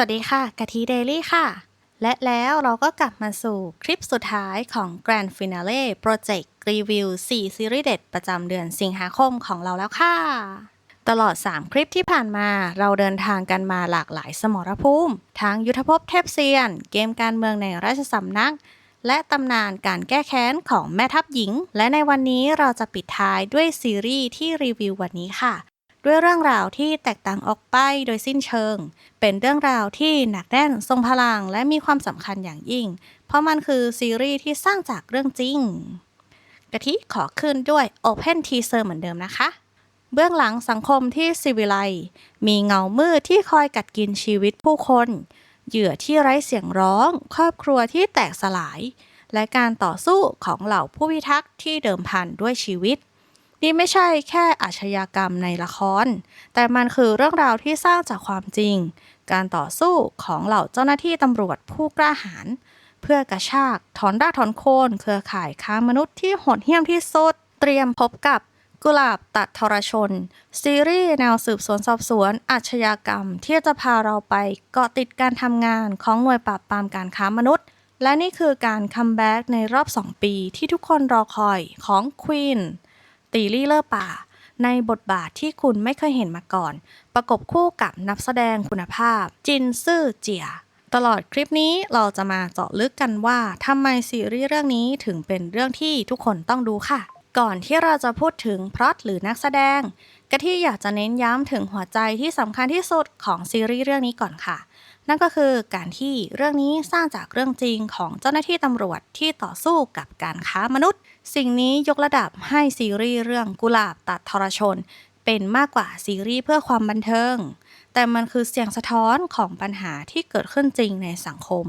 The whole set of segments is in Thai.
วัสดีค่ะกะทิเดลี่ค่ะ และแล้วเราก็กลับมาสู่คลิปสุดท้ายของ Grand Finale Project Review 4 ซีรีส์เด็ดประจำเดือนสิงหาคมของเราแล้วค่ะ ตลอด 3 คลิปที่ผ่านมาเราเดินทางกันมาหลากหลายสมรภูมิ ทั้งยุทธภพเทพเซียน เกมการเมืองในราชสำนัก และตำนานการแก้แค้นของแม่ทัพหญิง และในวันนี้เราจะปิดท้ายด้วยซีรีส์ที่รีวิววันนี้ค่ะ ด้วยเรื่องราวที่แตกต่างออกไปโดยสิ้นเชิง เป็นเรื่องราวที่หนักแน่นทรงพลังและมีความสำคัญอย่างยิ่ง เพราะมันคือซีรีส์ที่สร้างจากเรื่องจริง กะทิขอขึ้นด้วย Open Teaser เหมือนเดิมนะคะ เบื้องหลังสังคมที่สิวิไลมีเงามืดที่คอยกัดกินชีวิตผู้คน เหยื่อที่ไร้เสียงร้อง ครอบครัวที่แตกสลาย และการต่อสู้ของเหล่าผู้พิทักษ์ที่เดิมพันด้วยชีวิต นี่ไม่ใช่แค่อาชญากรรมในละคร แต่มันคือเรื่องราวที่สร้างจากความจริง การต่อสู้ของเหล่าเจ้าหน้าที่ตำรวจผู้กล้าหาญเพื่อกระชากถอนรากถอนโคนเครือข่ายค้ามนุษย์ที่โหดเหี้ยมที่สุด เตรียมพบกับกุหลาบตัดทรชน ซีรีส์แนวสืบสวนสอบสวนอาชญากรรม ที่จะพาเราไปเกาะติดการทำงานของหน่วยปราบปรามการค้ามนุษย์ และนี่คือการคัมแบ็กในรอบ 2 ปีที่ทุกคนรอคอยของควีน ตีลี่เลอร์ป่า ในบทบาทที่คุณไม่เคยเห็นมาก่อน ประกบคู่กับนักแสดงคุณภาพ จินซื่อเจีย ตลอดคลิปนี้เราจะมาเจาะลึกกันว่าทำไมซีรีส์เรื่องนี้ถึงเป็นเรื่องที่ทุกคนต้องดูค่ะ ก่อนที่เราจะพูดถึงพล็อตหรือนักแสดงกะที่อยากจะเน้นย้ำถึงหัวใจที่สำคัญที่สุดของซีรีส์เรื่องนี้ก่อนค่ะ นั่นก็คือการที่เรื่องนี้สร้างจากเรื่องจริงของเจ้าหน้าที่ตำรวจที่ต่อสู้กับการค้ามนุษย์ สิ่งนี้ยกระดับให้ซีรีส์เรื่องกุหลาบตัดทรชน เป็นมากกว่าซีรีส์เพื่อความบันเทิง แต่มันคือเสียงสะท้อนของปัญหาที่เกิดขึ้นจริงในสังคม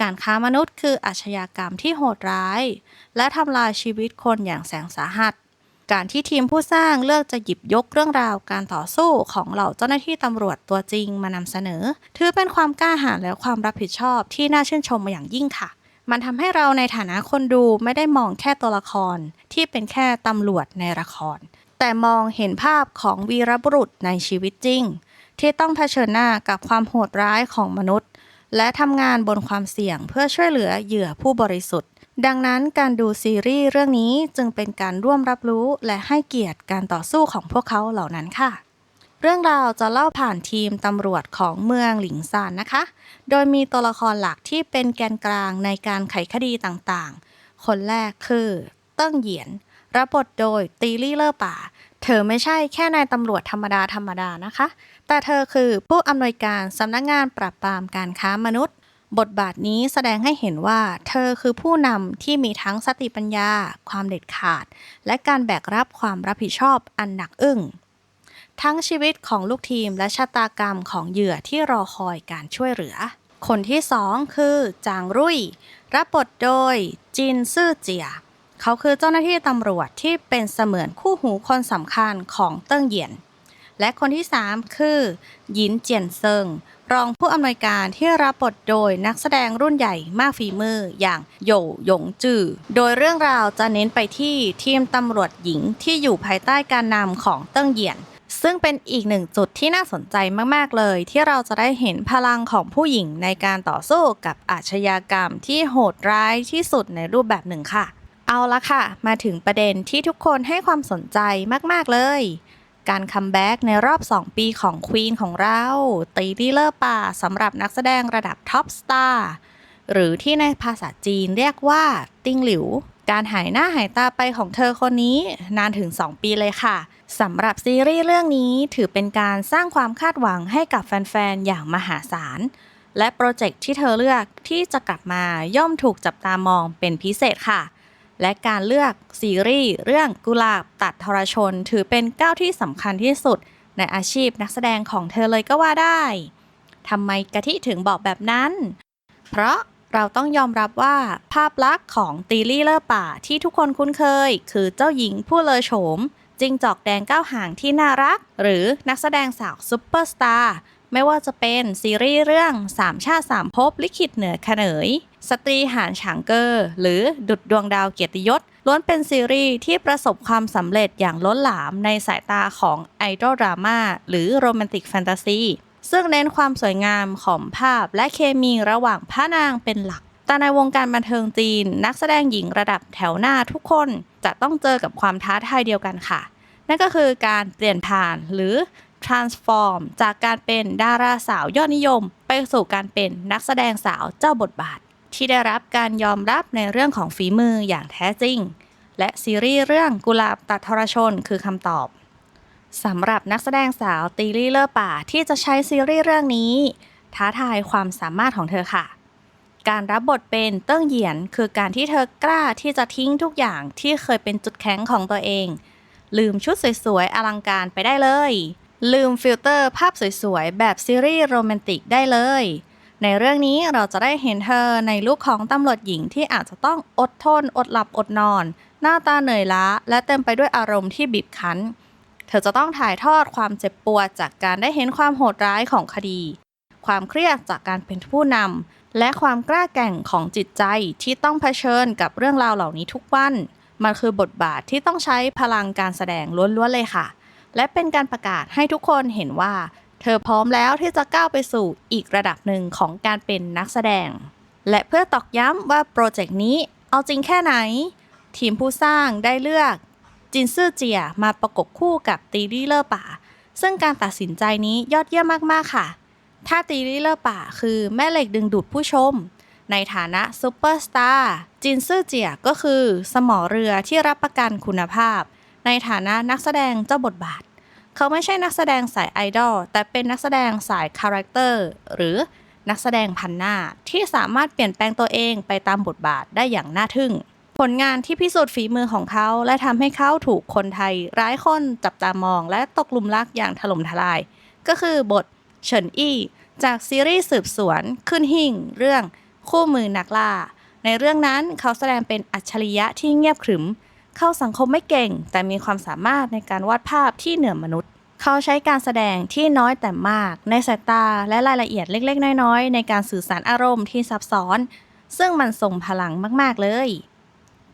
การค้ามนุษย์คืออาชญากรรมที่โหดร้าย และทำลายชีวิตคนอย่างแสนสาหัส การที่ทีมผู้สร้างเลือกจะหยิบยกเรื่องราวการต่อสู้ของเหล่าเจ้าหน้าที่ตำรวจตัวจริงมานำเสนอ ถือเป็นความกล้าหาญและความรับผิดชอบที่น่าชื่นชมมาอย่างยิ่งค่ะ มันทำให้เราในฐานะคนดูไม่ได้มองแค่ตัวละคร ที่เป็นแค่ตำรวจในละคร แต่มองเห็นภาพของวีรบุรุษในชีวิตจริง ที่ต้องเผชิญหน้ากับความโหดร้ายของมนุษย์ และทำงานบนความเสี่ยงเพื่อช่วยเหลือเหยื่อผู้บริสุทธิ์ ดังนั้นการดูซีรีส์เรื่องนี้จึงเป็นการร่วมรับรู้และให้เกียรติการต่อสู้ของพวกเขาเหล่านั้นค่ะ เรื่องราวจะเล่าผ่านทีมตำรวจของเมืองหลิงซานนะคะ โดยมีตัวละครหลักที่เป็นแกนกลางในการไขคดีต่างๆ คนแรกคือ เติ้งเหยียน รับบทโดยตีลี่เลอร์ป่า เธอไม่ใช่แค่นายตำรวจธรรมดาธรรมดานะคะ แต่เธอคือผู้อำนวยการสำนักงานปราบปรามการค้ามนุษย์ บทบาทนี้แสดงให้เห็นว่า เธอคือผู้นำที่มีทั้งสติปัญญา ความเด็ดขาด และการแบกรับความรับผิดชอบอันหนักอึ้ง ทั้งชีวิตของลูกทีมและชะตากรรมของเหยื่อที่รอคอยการช่วยเหลือ คนที่สองคือจางรุ่ย รับบทโดยจินซื่อเจีย เขาคือเจ้าหน้าที่ตำรวจที่เป็นเสมือนคู่หูคนสำคัญของเติ้งเหยียน และคนที่ 3 คือหยินเจียนเซิง รองผู้อำนวยการที่รับบทโดยนักแสดงรุ่นใหญ่มากฝีมืออย่างโหย่หยงจือ โดยเรื่องราวจะเน้นไปที่ทีมตำรวจหญิงที่อยู่ภายใต้การนำของเติ้งเหยียนซึ่งเป็นอีกหนึ่งจุดที่น่าสนใจมาก ๆ เลย ที่เราจะได้เห็นพลังของผู้หญิงในการต่อสู้กับอาชญากรรมที่โหดร้ายที่สุดในรูปแบบหนึ่งค่ะ เอาละค่ะ มาถึงประเด็นที่ทุกคนให้ความสนใจมาก ๆ เลย การคัมแบ็กในรอบ 2 ปีของควีนของเราตีลีเลอร์ป่าสำหรับนักแสดงระดับท็อปสตาร์หรือที่ในภาษาจีนเรียกว่าติ้งหลิว การหายหน้าหายตาไปของเธอคนนี้นานถึง 2 ปีเลยค่ะสำหรับซีรีส์เรื่องนี้ถือเป็นการสร้างความคาดหวังให้กับแฟนๆ อย่างมหาศาล และโปรเจกต์ที่เธอเลือกที่จะกลับมาย่อมถูกจับตามองเป็นพิเศษค่ะ และการเลือกซีรีส์เรื่องกุหลาบตัดทรชน ถือเป็นก้าวที่สำคัญที่สุดในอาชีพนักแสดงของเธอเลยก็ว่าได้ทำไมกะทิถึงบอกแบบนั้น เพราะเราต้องยอมรับว่าภาพลักษณ์ของตีลี่เลอร์ป่าที่ทุกคนคุ้นเคย คือเจ้าหญิงผู้เลอโฉมจิงจอกแดงก้าวหางที่น่ารัก หรือนักแสดงสาวซุปเปอร์สตาร์ไม่ว่าจะเป็นซีรีส์เรื่องสามชาติสามภพลิขิตเหนือเขนย สตรีหานฉางเกอร์หรือดุดดวงดาวเกียรติยศล้วนเป็นซีรีส์ที่ประสบความสำเร็จอย่างล้นหลามในสายตาของไอดอลดราม่าหรือโรแมนติกแฟนตาซีซึ่งเน้นความสวยงามของภาพและเคมีระหว่างพระนางเป็นหลัก แต่ในวงการบันเทิงจีน นักแสดงหญิงระดับแถวหน้าทุกคนจะต้องเจอกับความท้าทายเดียวกันค่ะ นั่นก็คือการเปลี่ยนผ่านหรือ transform จากการเป็นดาราสาวยอดนิยม ไปสู่การเป็นนักแสดงสาวเจ้าบทบาท ที่ได้รับการยอมรับในเรื่องของฝีมืออย่างแท้จริง และซีรีส์เรื่องกุหลาบตัดทรชนคือคำตอบสำหรับนักแสดงสาวตีลี่เลอร์ป่าที่จะใช้ซีรีส์เรื่องนี้ ท้าทายความสามารถของเธอค่ะ การรับบทเป็นเติ้งเหยียนคือการที่เธอกล้าที่จะทิ้งทุกอย่างที่เคยเป็นจุดแข็งของตัวเอง ลืมชุดสวยๆอลังการไปได้เลย ลืมฟิลเตอร์ภาพสวยๆแบบซีรีส์โรแมนติกได้เลย ในเรื่องนี้เราจะได้เห็นเธอในลุคของตำรวจหญิงที่อาจจะต้องอดทน อดหลับอดนอน หน้าตาเหนื่อยล้า และเต็มไปด้วยอารมณ์ที่บีบคั้น เธอจะต้องถ่ายทอดความเจ็บปวดจากการได้เห็นความโหดร้ายของคดี ความเครียดจากการเป็นผู้นำและความกล้าแกร่งของจิตใจที่ต้องเผชิญกับเรื่องราวเหล่านี้ทุกวัน มันคือบทบาทที่ต้องใช้พลังการแสดงล้วนๆเลยค่ะ และเป็นการประกาศให้ทุกคนเห็นว่า เธอพร้อมแล้วที่จะก้าวไปสู่อีกระดับหนึ่งของการเป็นนักแสดง และเพื่อตอกย้ำว่าโปรเจกต์นี้เอาจริงแค่ไหน ทีมผู้สร้างได้เลือก จินซื่อเจียมาประกบคู่กับตีรี่เลอร์ป่า ซึ่งการตัดสินใจนี้ยอดเยี่ยมมากๆค่ะ ถ้าตีรี่เลอร์ป่าคือแม่เหล็กดึงดูดผู้ชม ในฐานะซูเปอร์สตาร์จินซื่อเจียก็คือ สมอเรือที่รับประกันคุณภาพ ในฐานะนักแสดงเจ้าบทบาท เขาไม่ใช่นักแสดงสายไอดอลแต่เป็นนักแสดงสายคาแรคเตอร์หรือนักแสดงพันหน้าที่สามารถเปลี่ยนแปลงตัวเองไปตามบทบาทได้อย่างน่าทึ่ง ผลงานที่พิสูจน์ฝีมือของเขา และทำให้เขาถูกคนไทยร้ายคนจับตามอง และตกหลุมรักอย่างถล่มทลาย ก็คือบทเฉินอี้จากซีรีส์สืบสวนขึ้นหิ่ง เรื่องคู่มือนักล่า ในเรื่องนั้นเขาแสดงเป็นอัจฉริยะที่เงียบขรึม เข้าสังคมไม่เก่ง แต่มีความสามารถในการวาดภาพที่เหนือมนุษย์ เขาใช้การแสดงที่น้อยแต่มาก ในสายตาและรายละเอียดเล็ก ๆ น้อยๆ ในการสื่อสารอารมณ์ที่ซับซ้อน ซึ่งมันทรงพลังมากๆเลย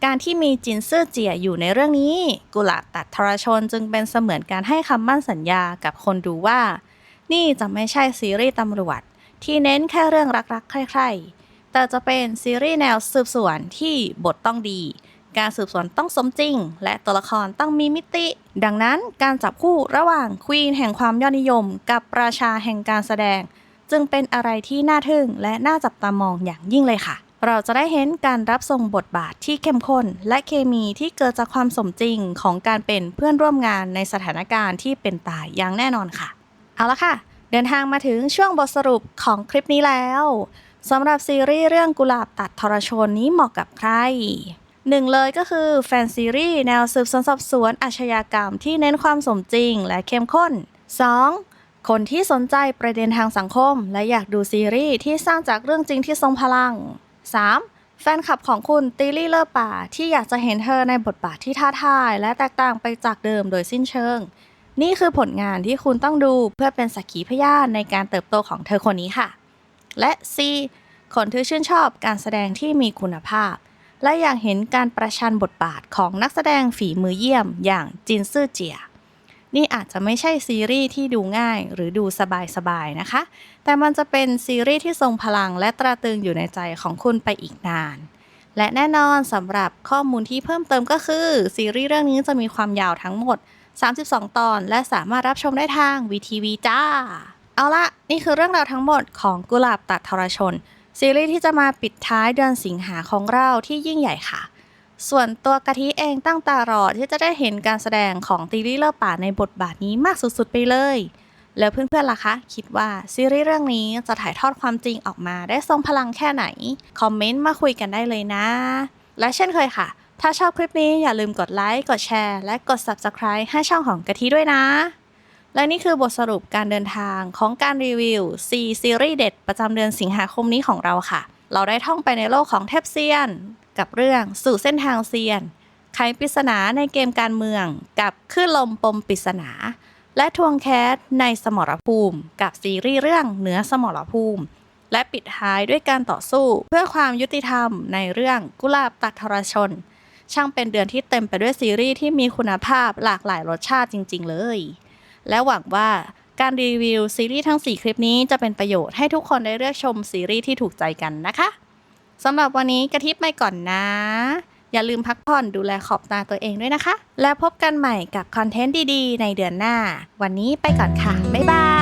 การที่มีจินซื่อเจียอยู่ในเรื่องนี้ กุหลาบตัดทรชนจึงเป็นเสมือนการให้คำมั่นสัญญากับคนดูว่า นี่จะไม่ใช่ซีรีส์ตำรวจ ที่เน้นแค่เรื่องรักๆใครๆแต่จะเป็นซีรีส์แนวสืบสวนที่บทต้องดี การสืบสวนต้องสมจริง และตัวละครต้องมีมิติ ดังนั้นการจับคู่ระหว่างควีนแห่งความยอดนิยม กับราชาแห่งการแสดง จึงเป็นอะไรที่น่าทึ่งและน่าจับตามองอย่างยิ่งเลยค่ะ เราจะได้เห็นการรับทรงบทบาทที่เข้มข้น และเคมีที่เกิดจากความสมจริงของการเป็นเพื่อนร่วมงานในสถานการณ์ที่เป็นตายอย่างแน่นอนค่ะ เอาละค่ะ เดินทางมาถึงช่วงบทสรุปของคลิปนี้แล้วสำหรับซีรีส์เรื่องกุหลาบตัดทรชนนี้เหมาะกับใคร หนึ่งเลยก็คือแฟนซีรีส์แนวสืบสวนสอบสวนอาชญากรรมที่เน้นความสมจริงและเข้มข้น 2. คนที่สนใจประเด็นทางสังคม และอยากดูซีรีส์ที่สร้างจากเรื่องจริงที่ทรงพลัง 3. แฟนคลับของคุณตีลี่เลอร์ป่า ที่อยากจะเห็นเธอในบทบาทที่ท้าทาย และแตกต่างไปจากเดิมโดยสิ้นเชิง นี่คือผลงานที่คุณต้องดูเพื่อเป็นสักขีพยานในการเติบโตของเธอคนนี้ค่ะ และ C คนที่ชื่นชอบการแสดงที่มีคุณภาพ และอยากเห็นการประชันบทบาทของนักแสดงฝีมือเยี่ยมอย่างจินซื่อเจีย นี่อาจจะไม่ใช่ซีรีส์ที่ดูง่ายหรือดูสบายๆนะคะ แต่มันจะเป็นซีรีส์ที่ทรงพลังและตราตึงอยู่ในใจของคุณไปอีกนานและแน่นอนสำหรับข้อมูลที่เพิ่มเติมก็คือ ซีรีส์เรื่องนี้จะมีความยาวทั้งหมด 32 ตอน และสามารถรับชมได้ทาง VTV จ้า เอาละนี่คือเรื่องราวทั้งหมดของกุหลาบตัดทรชน ซีรีส์ที่จะมาปิดท้ายเดือนสิงหาของเราที่ยิ่งใหญ่ค่ะ ส่วนตัวกะทิเองตั้งตารอที่จะได้เห็นการแสดงของตีรี่เลอร์ป่าในบทบาทนี้มากสุดๆไปเลย แล้วเพื่อนๆล่ะคะ คิดว่าซีรีส์เรื่องนี้จะถ่ายทอดความจริงออกมาได้ทรงพลังแค่ไหน คอมเมนต์มาคุยกันได้เลยนะ และเช่นเคยค่ะ ถ้าชอบคลิปนี้อย่าลืมกดไลค์ กดแชร์ และกด Subscribe ให้ช่องของกะทิด้วยนะ และนี่คือบทสรุปการเดินทางของการรีวิว C ซีรีส์เด็ดประจำเดือนสิงหาคมนี้ของเราค่ะ เราได้ท่องไปในโลกของเทพเซียน กับเรื่องสู่เส้นทางเซียน ไขปริศนาในเกมการเมือง กับคลื่นลมปมปริศนา และทวงแคสในสมรภูมิ กับซีรีส์เรื่องเหนือสมรภูมิ และปิดท้ายด้วยการต่อสู้ เพื่อความยุติธรรมในเรื่องกุลาบตัดทรชน ช่างเป็นเดือนที่เต็มไปด้วยซีรีส์ที่มีคุณภาพหลากหลายรสชาติจริง ๆ เลย และหวังว่าการรีวิวซีรีส์ทั้ง 4 คลิปนี้จะเป็นประโยชน์ให้ทุกคนได้เลือกชมซีรีส์ที่ถูกใจกันนะคะสำหรับวันนี้กระทิบไปก่อนนะ อย่าลืมพักผ่อนดูแลขอบตาตัวเองด้วยนะคะ แล้วพบกันใหม่กับคอนเทนต์ดีๆ ในเดือนหน้า วันนี้ไปก่อนค่ะ บ๊ายบาย